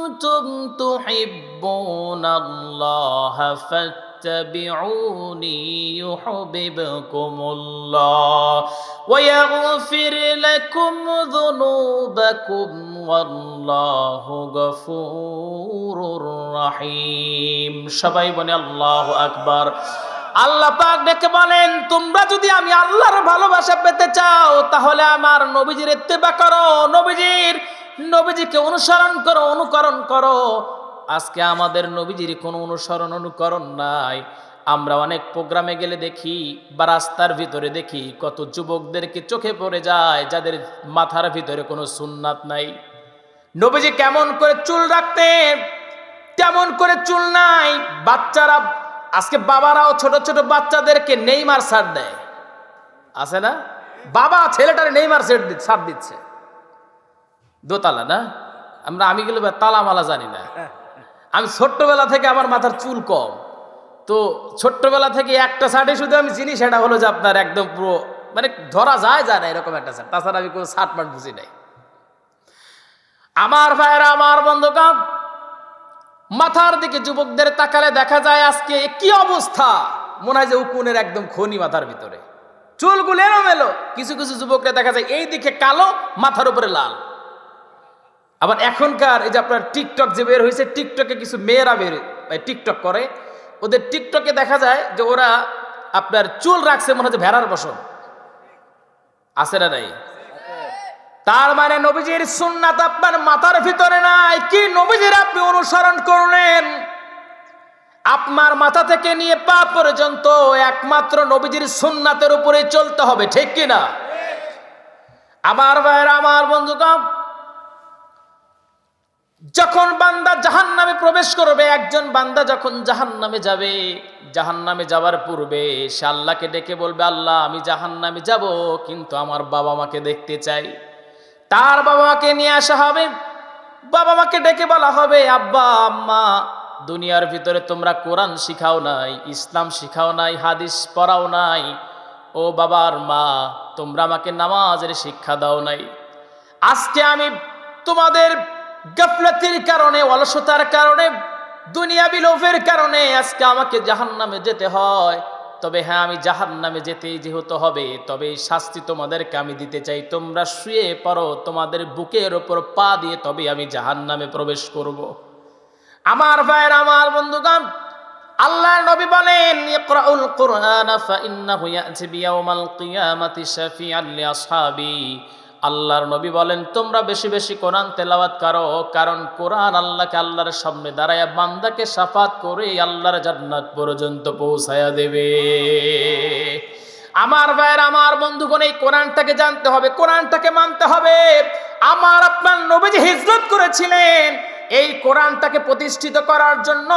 كنتم تحبون الله فاتبعوني يحببكم الله ويغفر لكم ذنوبكم والله غفور رحيم সবাই বলে আল্লাহ আকবার আল্লাহ পাক ডেকে বলেন তোমরা যদি আমি আল্লাহর ভালোবাসা পেতে চাও তাহলে আমার নবীজির ইত্তেবা করো নবীজির নবীজিকে অনুসরণ করো, অনুকরণ করো। আজকে আমাদের নবীজির কোনো অনুসরণ, অনুকরণ নাই। আমরা অনেক প্রোগ্রামে গেলে দেখি, বা রাস্তার ভিতরে দেখি, কত যুবকদেরকে চোখে পড়ে যায়, যাদের মাথার ভিতরে কোনো সুন্নাত নাই। নবীজি কেমন করে চুল রাখতেন কেমন করে চুল নাই। বাচ্চারা, আজকে বাবারাও ছোট ছোট বাচ্চাদেরকে নেইমার সার দেয়। আছে না? বাবা ছেলেটার নেইমার সেট সার দিচ্ছে। দোতলা না? আমরা আমি গেলে তালামালা জানি না। আমি ছোট্টবেলা থেকে আমার মাথার চুল কম। তো ছোট্টবেলা থেকে একটা শার্টে শুধু আমি চিনি সেটা হলো যে আপনার একদম পুরো মানে ধরা যায় যায় না এরকম একটা শার্ট। তাছাড়া আমি কোনো শার্ট মার্ট বুঝি নাই। আমার ভাইয়েরা আমার বন্ধুকাম মাথার দিকে যুবকদের তাকালে দেখা যায় আজকে কি অবস্থা? মনে হয় যে উকুনের একদম খনি মাথার ভিতরে। চুলগুলো এলোমেলো। কিছু কিছু যুবকরা দেখা যায় এই দিকে কালো মাথার উপরে লাল। আবার এখনকার এই যে আপনার টিকটক যে বের হয়েছে টিকটকে কিছু মেয়েরা বের টিকটক করে। ওদের টিকটকে দেখা যায় যে ওরা আপনার চুল রাখছে মনে হচ্ছে ভেড়ার বসন। আছে না নাই? তার মানে নবীজির সুন্নাত আপনার মাথার ভিতরে নাই। কি নবীজির আপনি অনুসরণ করলেন? আপনার মাথা থেকে নিয়ে পা পর্যন্ত একমাত্র নবীজির সুন্নাতের উপরে চলতে হবে ঠিক কি না আমার ভাইয়ের আমার বন্ধুগণ যখন বান্দা জাহান নামে প্রবেশ করবে, একজন বান্দা যখন জাহান নামে যাবে জাহান নামে যাওয়ার পূর্বে সে আল্লাহকে ডেকে বলবে, আল্লাহ, আমি জাহান নামে যাব, কিন্তু আমার বাবা মাকে দেখতে চাই। তার বাবা মাকে নিয়ে আসা হবে। বাবা মাকে ডেকে বলা হবে, আব্বা, আম্মা, দুনিয়ার ভিতরে তোমরা কোরআন শিখাও নাই, ইসলাম শিখাও নাই, হাদিস পড়াও নাই। ও বাবার মা, তোমরা আমাকে নামাজের শিক্ষা দাও নাই। আজকে আমি তোমাদের গাফলাতির কারণে, অলসতার কারণে, দুনিয়াবি লোভের কারণে আজকে আমাকে জাহান্নামে যেতে হয়। তবে হ্যাঁ আমি জাহান নামে যেতেই যেহেতু হবে তবে এই শাস্তি তোমাদেরকে আমি দিতে চাই। তোমরা শুয়ে পড়ো, তোমাদের বুকের ওপর পা দিয়ে তবে আমি জাহান নামে প্রবেশ করব। আমার ভাইয়ের, আমার বন্ধুগণ, আল্লাহ নবী বলেন, ইকরাউল কুরআন ফাইন্নাহু ইয়াতি বিয়াউমাল কিয়ামাতি শাফিআন লিআসহাবি আল্লাহর নবী বলেন, তোমরা বেশি বেশি কোরআন তেলাওয়াত করো, কারণ কোরআন আল্লাহকে আল্লাহর সামনে দাঁড়ায় বান্দাকে সাফাত করে আল্লাহর জান্নাত পর্যন্ত পৌঁছায়া দেবে। আমার ভাইয়ের, আমার বন্ধুগণ, এই কোরআনটাকে জানতে হবে, কোরআনটাকে মানতে হবে। আমার, আপনার নবীজি হিজরত করেছিলেন। এই কোরআনটাকে প্রতিষ্ঠিত করার জন্য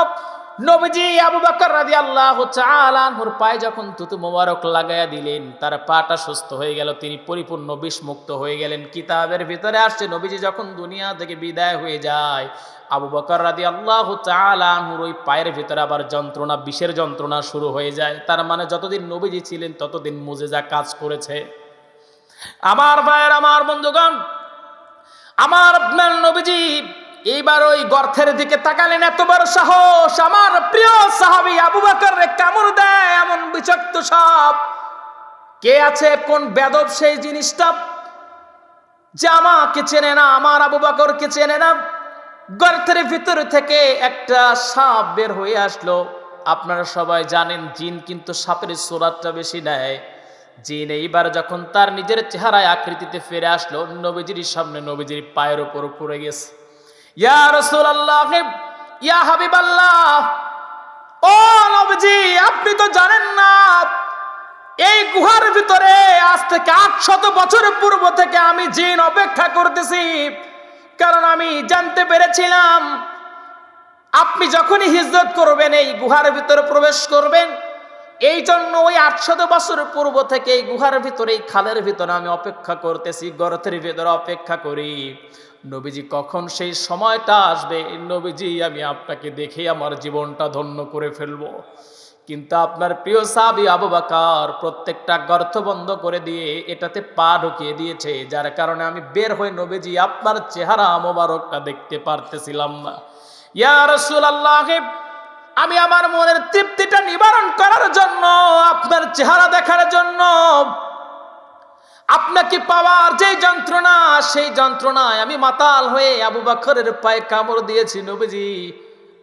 নবীজি আবু বকর রাদিয়াল্লাহু তাআলা আনহুর পায়ে যখন তুতু মোবারক লাগায়া দিলেন, তার পাটা সুস্থ হয়ে গেল, তিনি পরিপূর্ণ বিষমুক্ত হয়ে গেলেন। কিতাবের ভিতরে আসছে, নবীজি যখন দুনিয়া থেকে বিদায় হয়ে যায়, আবু বকর রাদিয়াল্লাহু তাআলা আনহুর ওই পায়ের ভিতরে আবার যন্ত্রণা, বিষের যন্ত্রণা শুরু হয়ে যায়। তার মানে যতদিন নবীজি ছিলেন, ততদিন মুজেজা কাজ করেছে। আমার ভাইয়ের, আমার বন্ধুগণ, আমার নবীজি এইবার ওই গর্থের দিকে তাকালেন, এত বড় সাহস। আমার প্রিয় সাহাবি আবু বকর কামড় দেয় এমন বিচক্ত সব কে আছে? কোন বেদব সেই জিনিসটা? যে আমাকে চেনে না, আমার আবু বকরকে চেনে না। গর্তের ভিতর থেকে একটা সাপ বের হয়ে আসলো। আপনারা সবাই জানেন, জিন কিন্তু সাপের সোরাতটা বেশি নেয়। জিন এইবার যখন তার নিজের চেহারায় আকৃতিতে ফিরে আসলো, নবীজির সামনে নবীজির পায়ের ওপর পড়ে গেছে। আপনি তো জানেন না, এই গুহার ভিতরে আজ থেকে আটশত বছর পূর্ব থেকে আমি জিন অপেক্ষা করতেছি, কারণ আমি জানতে পেরেছিলাম, আপনি যখনই হিজরত করবেন, এই গুহার ভিতরে প্রবেশ করবেন, এই জন্য ওই আটশত বছর পূর্ব থেকে এই গুহার ভিতরে, এই খালের ভিতরে আমি অপেক্ষা করতেছি, গর্তের ভিতরে অপেক্ষা করি। নবীজি, কখন সেই সময়টা আসবে? নবীজি, আমি আপনাকে দেখে আমার জীবনটা ধন্য করে ফেলব। কিন্তু আপনার প্রিয় সাবি আবু বাকার প্রত্যেকটা গর্ত বন্ধ করে দিয়ে এটাতে পা ঢুকিয়ে দিয়েছে, যার কারণে আমি বের হয়ে নবীজি, আপনার চেহারা মোবারকটা দেখতে পারতেছিলাম না। ইয়া রাসূলুল্লাহ, আমি আমার মনের তৃপ্তিটা নিবারণ করার জন্য, আপনার চেহারা দেখার জন্য আপনাকে পাওয়ার যে যন্ত্রণা, সেই যন্ত্রণায় আমি মাতাল হয়ে আবু বাকরের পায়ে কামড় দিয়েছি, নবীজি।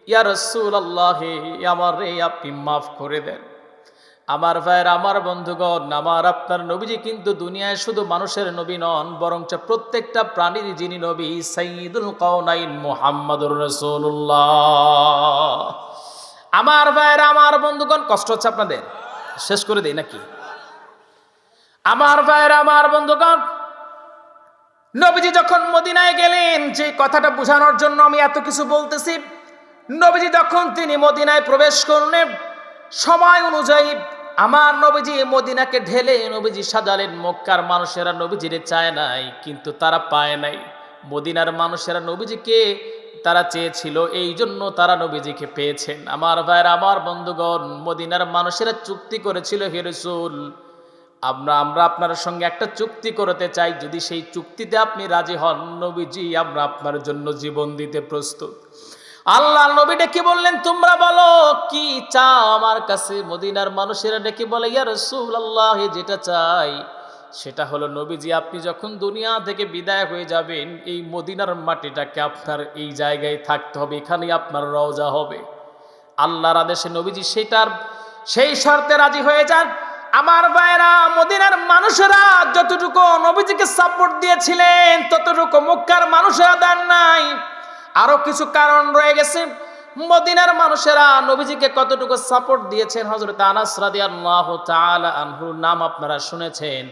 ইয়া রসুল আল্লাহ আমার রে আপনি মাফ করে দেন। আমার ভাইয়ের, আমার বন্ধুগণ, আমার আপনার নবীজি কিন্তু দুনিয়ায় শুধু মানুষের নবী নন, বরঞ্চ প্রত্যেকটা প্রাণীর যিনি নবী সাইদুল কওনাইন মুহাম্মাদুর রাসূলুল্লাহ। আমার ভাইয়ের, আমার বন্ধুগণ, কষ্ট হচ্ছে আপনাদের? শেষ করে দেই নাকি? আমার ভাইয়ের, আমার বন্ধুগণ, নবীজি যখন মদিনায় গেলেন, যে কথাটা বোঝানোর জন্য আমি এত কিছু বলতেছি, নবীজি যখন তিনি মদিনায় প্রবেশ করলেন, সময় অনুযায়ী আমার নবীজি মদিনাকে ঢেলে নবীজি সাজালেন। মক্কার মানুষেরা নবীজিরে চায় নাই, কিন্তু তারা পায় নাই। মদিনার মানুষেরা নবীজিকে তারা চেয়েছিল, এই জন্য তারা নবীজিকে পেয়েছেন। আমার ভাইয়ের, আমার বন্ধুগণ, মদিনার মানুষেরা চুক্তি করেছিল হেরসুল আমরা আমরা আপনার সঙ্গে একটা চুক্তি করতে চাই। যদি সেই চুক্তিতে আপনি রাজি হন, নবীজি, আমরা আপনার জন্য জীবন দিতে প্রস্তুত। আল্লাহ নবী ডেকে বললেন, তোমরা বলো, কি চাও আমার কাছে? মদিনার মানুষেরা ডেকে বলে, ইয়া রসুল আল্লাহ যেটা চাই সেটা হলো, নবীজি, আপনি যখন দুনিয়া থেকে বিদায় হয়ে যাবেন, এই মদিনার মাটিটাকে আপনার এই জায়গায় থাকতে হবে, এখানেই আপনার রওজা হবে। আল্লাহর আদেশে নবীজি, সেটার, সেই শর্তে রাজি হয়ে যান। আমার ভাইরা, মদিনার মানুষেরা যতটুকু নবীজিকে সাপোর্ট দিয়েছিলেন, ততটুকু মক্কার মানুষেরা দেন নাই। আরও কিছু কারণ রয়ে গেছে। মদিনার মানুষেরা নবীজিকে কতটুকু সাপোর্ট দিয়েছেন? হজরত আনাস রাদিয়াল্লাহু তাআলা আনহুর নাম আপনারা শুনেছেন।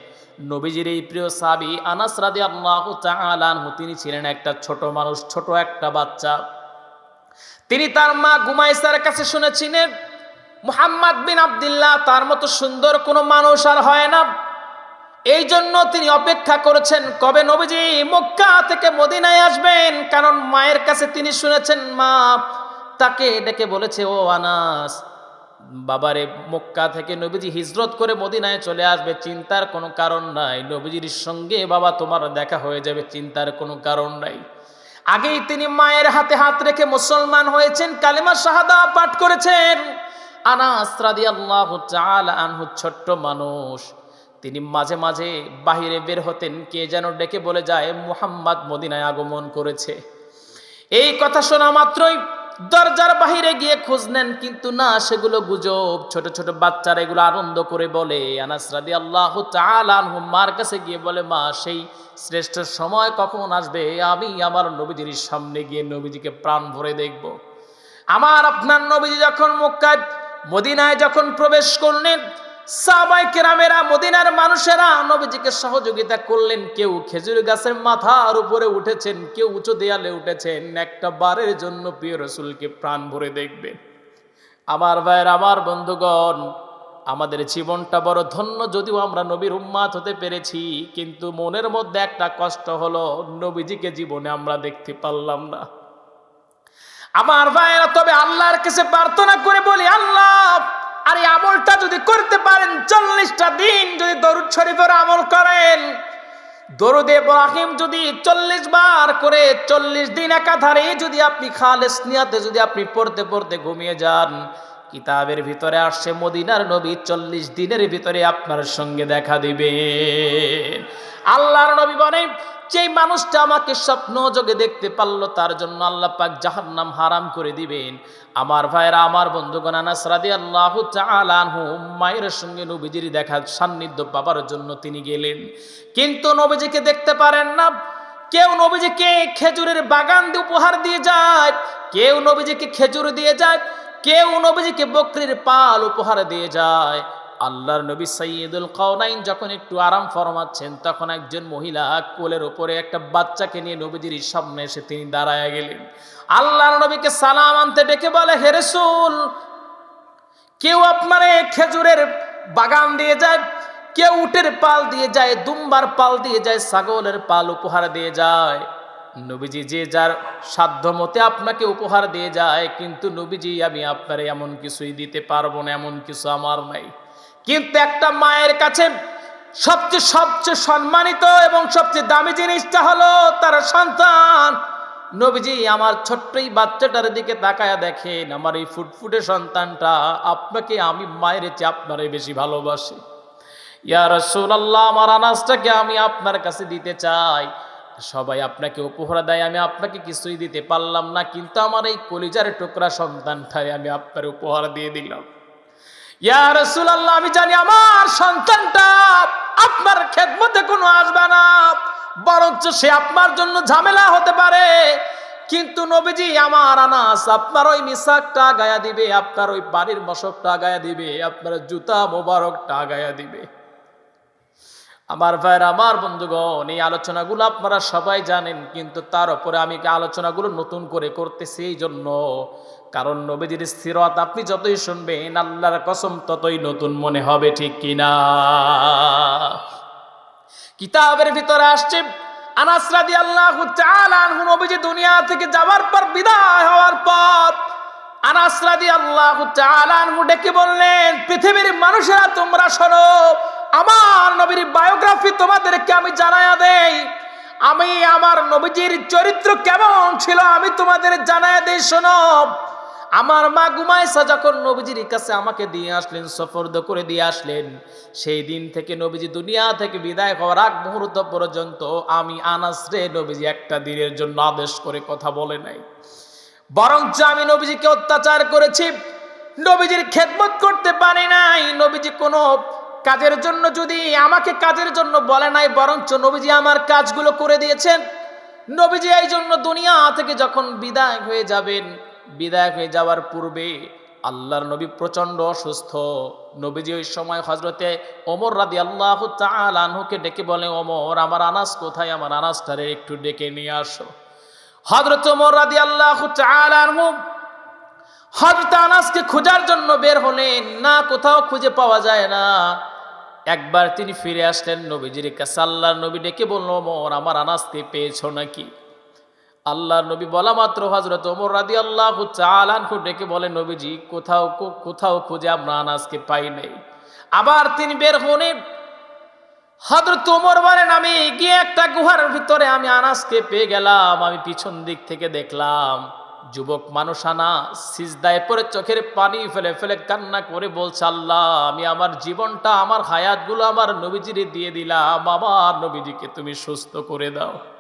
নবীজির এই প্রিয় সাবি আনাস রাদিয়াল্লাহু তাআলা আনহু, তিনি ছিলেন একটা ছোট মানুষ, ছোট একটা বাচ্চা। তিনি তার মা গুমাইসার কাছে শুনেছিলেন মুহাম্মদ বিন আবদুল্লাহ তার মতো সুন্দর কোনো মানুষ আর হয় না। এই জন্য তিনি অপেক্ষা করেছেন, কবে নবীজি মক্কা থেকে মদিনায় আসবেন? কারণ মায়ের কাছে তিনি শুনেছেন, মা তাকে ডেকে বলেছে, ও আনাস, বাবারে, মক্কা থেকে নবীজি হিজরত করে মদিনায় চলে আসবে, চিন্তার কোনো কারণ নাই। নবীজির সঙ্গে বাবা তোমার দেখা হয়ে যাবে, চিন্তার কোনো কারণ নাই। আগেই তিনি মায়ের হাতে হাত রেখে মুসলমান হয়েছেন, কালিমা শাহাদা পাঠ করেছেন। আনাস রাদিয়াল্লাহু তাআলা আনহু ছোট্ট মানুষ। তিনি মাঝে মাঝে বাহিরে বের হতেন, কে যেন ডেকে বলে যায়, মুহাম্মদ মদিনায় আগমন করেছে। এই কথা শোনা মাত্রই দরজার বাহিরে গিয়ে খোঁজ নেন, কিন্তু না, সেগুলো গুজব। ছোট ছোট বাচ্চারা এগুলো আনন্দ করে বলে। আনাস রাদি আল্লাহ আনহু মার কাছে গিয়ে বলে, মা, সেই শ্রেষ্ঠ সময় কখন আসবে? আমি আমার নবীজির সামনে গিয়ে নবীজিকে প্রাণ ভরে দেখব। আমার আপনার নবীজি যখন মক্কায় মদিনায় যখন প্রবেশ করলেন সাবাই কেরামেরা, মদিনার মানুষেরা নবীজিকে সহযোগিতা করলেন। কেউ খেজুর গাছের মাথার উপরে উঠেছেন, কেউ উঁচু দেয়ালে উঠেছেন। একটা বারের জন্য প্রিয় রসুলকে প্রাণ ভরে দেখবেন। আমার ভাইয়ের, আমার বন্ধুগণ, আমাদের জীবনটা বড় ধন্য যদিও আমরা নবীর উম্মাত হতে পেরেছি, কিন্তু মনের মধ্যে একটা কষ্ট হলো, নবীজিকে জীবনে আমরা দেখতে পারলাম না। আমার ভাইয়েরা, তবে আল্লাহর কাছে প্রার্থনা করে বলি, আল্লাহ, আর এই আমলটা যদি করতে পারেন, চল্লিশটা দিন যদি দরুদ শরীফের আমল করেন, দরুদে ইব্রাহিম যদি চল্লিশ বার করে চল্লিশ দিন একাধারে যদি আপনি খালেস নিয়াতে যদি আপনি পড়তে পড়তে ঘুমিয়ে যান, কিতাবের ভিতরে আসছে, মদিনার নবী চল্লিশ দিনের ভিতরে আপনার সঙ্গে দেখা দিবে। আল্লাহর নবী বলেন যেই মানুষটা আমাকে স্বপ্ন যোগে দেখতে পারল, তার জন্য আল্লাহ পাক জাহান্নাম হারাম করে দিবেন। আমার ভাইরা আমার বন্ধুগণ, আনাস রাদিয়াল্লাহু তাআলা আনহু মায়ের সঙ্গে নবীজির দেখা সান্নিধ্য পাবার জন্য তিনি গেলেন। কিন্তু নবীজিকে দেখতে পারেন না। কেউ নবীজিকে খেজুরের বাগান দিয়ে উপহার দিয়ে যায়, কেউ নবীজিকে খেজুর দিয়ে যায়, কেউ নবীজিকে বকরির পাল উপহার দিয়ে যায়। আল্লাহর নবী সৈয়দুল কাউনাইন যখন একটু আরাম ফরমাচ্ছেন, তখন একজন মহিলা কোলের উপরে একটা বাচ্চাকে নিয়ে নবীজির সামনে এসে তিনি দাঁড়ায় গেলেন। আল্লাহর নবীকে সালাম আনতে ডেকে বলে হেরেসুল কেউ আপনার খেজুরের বাগান দিয়ে যায়, কেউ উটের পাল দিয়ে যায়, দুম্বার পাল দিয়ে যায়, ছাগলের পাল উপহার দিয়ে যায়। নবীজি যে যার সাধ্য মতে আপনাকে উপহার দিয়ে যায়, কিন্তু নবীজি, আমি আপনার এমন কিছুই দিতে পারব না, এমন কিছু আমার নাই। কিন্তু একটা মায়ের কাছে সবচেয়ে সবচেয়ে সম্মানিত এবং সবচেয়ে দামি জিনিসটা হলো তার সন্তান। নবীজি আমার ছোট্ট এই বাচ্চাটার দিকে তাকায়া দেখেন, আমার এই ফুটফুটে সন্তানটা আপনাকে আমি মায়ের চেয়ে আপনারে বেশি ভালোবাসি। ইয়া রাসূলুল্লাহ, আমার আনাজটাকে আমি আপনার কাছে দিতে চাই। সবাই আপনাকে উপহার দেয়, আমি আপনাকে কিছুই দিতে পারলাম না, কিন্তু আমার এই কলিজার টুকরা সন্তানটাই আমি আপনার উপহার দিয়ে দিলাম। ইয়া রাসূলুল্লাহ, আমি জানি আমার সন্তানটা আপনার খেদমতে কোনো আসবে না, বরঞ্চ সে আপনার জন্য ঝামেলা হতে পারে। কিন্তু নবীজি, আমার আনাস, আপনার ওই মিসাকটা গায়া দিবে, আপনার ওই বাড়ির মশকটা গায়া দিবে, আপনার জুতা মোবারকটা গায়া দিবে। আমার ভাইয়ের, আমার বন্ধুগণ, এই আলোচনাগুলো আপনারা সবাই জানেন, কিন্তু তার উপরে আমি আলোচনাগুলো নতুন করে করতেছি এই জন্য। কারণ নবীজির স্থিরত আপনি যতই শুনবেন, আল্লাহর কসম ততই নতুন মনে হবে, ঠিক কিনা কিতাবের ভিতরে আসছে, আনাস রাদিয়াল্লাহু তাআলা আনহু নবীজি দুনিয়া থেকে যাওয়ার পর, বিদায় হওয়ার পর, আনাস রাদিয়াল্লাহু তাআলা আনহু ডেকে বললেন, পৃথিবীর মানুষেরা তোমরা শোনো নবীর বায়োগ্রাফি তোমাদেরকে আমি জানায়া দেই। আমি আমার নবীজির চরিত্র কেমন ছিল আমি তোমাদের জানায়া দেই, শোনো। আমার মা গুমাইসা যখন নবীজির কাছে আমাকে দিয়ে আসলেন, সফরদ করে দিয়ে আসলেন। সেই দিন থেকে নবীজি দুনিয়া থেকে বিদায় হওয়ার আগ মুহূর্ত পর্যন্ত আমি আনাস রে নবীজি একটা দিনের জন্য আদেশ করে কথা বলে নাই। বরঞ্চ আমি নবীজিকে অত্যাচার করেছি, নবীজির খেদমত করতে পারি নাই। নবীজি কোনো কাজের জন্য যদি আমাকে কাজের জন্য বলে নাই, বরঞ্চ নবীজি আমার কাজগুলো করে দিয়েছেন। নবীজি এই জন্য দুনিয়া থেকে যখন বিদায় হয়ে যাবেন, বিদায় হয়ে যাওয়ার পূর্বে আল্লাহর নবী প্রচণ্ড অসুস্থ। নবীজি ওই সময় হজরতে ওমর রাদি আল্লাহ আনহুকে ডেকে বলে, ওমর, আমার আনাস কোথায়? আমার আনাসটারে একটু ডেকে নিয়ে আসো। হজরত ওমর রাদি আল্লাহ আনহু হজরত আনাসকে খোঁজার জন্য বের হলেন। না, কোথাও খুঁজে পাওয়া যায় না। একবার তিনি ফিরে আসলেন নবীজির কাছে। আল্লাহর নবী ডেকে বলল, ওমর, আমার আনাসকে পেয়েছ নাকি? আল্লাহর নবী বলা মাত্র হজরত ওমর রাদি আল্লাহ চালানহু ডেকে বলে, নবীজি, কোথাও কোথাও খুঁজে আমরা আনাজকে পাই নাই। আবার তিনি বের হলেন হজরত ওমর বলেন, আমি গিয়ে একটা গুহার ভিতরে আমি আনাজকে পেয়ে গেলাম, আমি পিছন দিক থেকে দেখলাম। যুবক মানুষ আনা সিজদায় পরে চোখের পানি ফেলে ফেলে কান্না করে বলছে, আল্লাহ, আমি আমার জীবনটা, আমার হায়াতগুলো আমার নবীজিরে দিয়ে দিলাম, আমার নবীজিকে তুমি সুস্থ করে দাও।